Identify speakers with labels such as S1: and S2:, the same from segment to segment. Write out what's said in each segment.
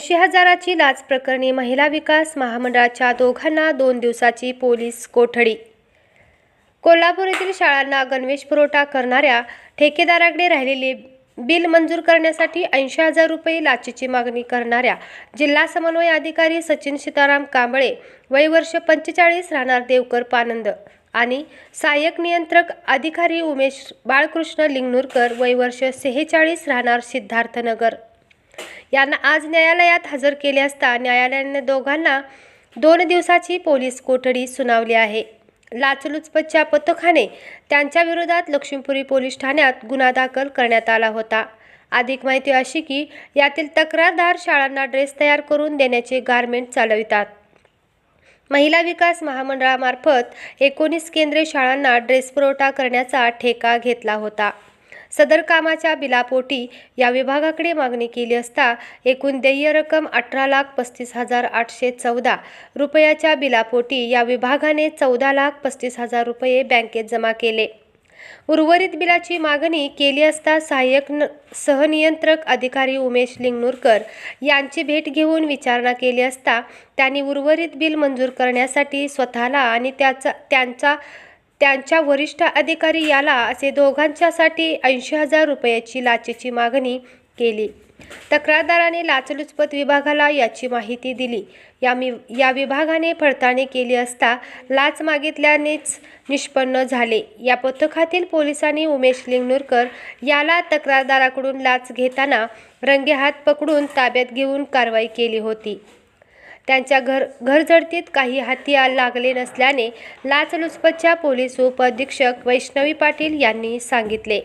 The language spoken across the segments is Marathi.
S1: ऐंशी हजाराची लाच प्रकरणी महिला विकास महामंडळाच्या दोघांना दोन दिवसाची पोलीस कोठडी. कोल्हापूर येथील शाळांना गणवेश पुरवठा करणाऱ्या ठेकेदाराकडे राहिलेले बिल मंजूर करण्यासाठी ऐंशी हजार रुपये लाचेची मागणी करणाऱ्या जिल्हा समन्वय अधिकारी सचिन सीताराम कांबळे वय वर्ष पंचेचाळीस राहणार देवकर पानंद आणि सहाय्यक नियंत्रक अधिकारी उमेश बाळकृष्ण लिंगनूरकर वय वर्ष सेहेचाळीस राहणार सिद्धार्थनगर. यांना आज न्यायालयात हजर केले असता न्यायालयाने दोघांना दोन दिवसाची पोलीस कोठडी सुनावली आहे. लाचलुचपतच्या पथकाने त्यांच्या विरोधात लक्ष्मीपुरी पोलीस ठाण्यात गुन्हा दाखल करण्यात आला होता. अधिक माहिती अशी की यातील तक्रारदार शाळांना ड्रेस तयार करून देण्याचे गारमेंट चालवितात. महिला विकास महामंडळामार्फत एकोणीस केंद्रीय शाळांना ड्रेस पुरवठा करण्याचा ठेका घेतला होता. सदर कामाच्या बिलापोटी या विभागाकडे मागणी केली असता एकूण देय रक्कम अठरा लाख पस्तीस हजार आठशे चौदा रुपयाच्या बिलापोटी या विभागाने चौदा लाख पस्तीस हजार रुपये बँकेत जमा केले. उर्वरित बिलाची मागणी केली असता सहाय्यक न सहनियंत्रक अधिकारी उमेश लिंगनूरकर यांची भेट घेऊन विचारणा केली असता त्यांनी उर्वरित बिल मंजूर करण्यासाठी स्वतःला आणि त्याचा त्यांचा त्यांच्या वरिष्ठ अधिकारी याला असे दोघांच्यासाठी ऐंशी हजार रुपयाची लाचेची मागणी केली. तक्रारदाराने लाचलुचपत विभागाला याची माहिती दिली. या मी या विभागाने पडताळणी केली असता लाच मागितल्यानेच निष्पन्न झाले. या पथकातील पोलिसांनी उमेश लिंगनूरकर याला तक्रारदाराकडून लाच घेताना रंगेहात पकडून ताब्यात घेऊन कारवाई केली होती. त्यांच्या घर घरझडतीत काही हत्यार लागले नसल्याने लाचलुचपतच्या पोलीस उपअधीक्षक वैष्णवी पाटील यांनी सांगितले.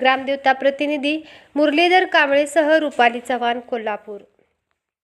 S1: ग्रामदेवता प्रतिनिधी मुरलीधर कांबळेसह रुपाली चव्हाण कोल्हापूर.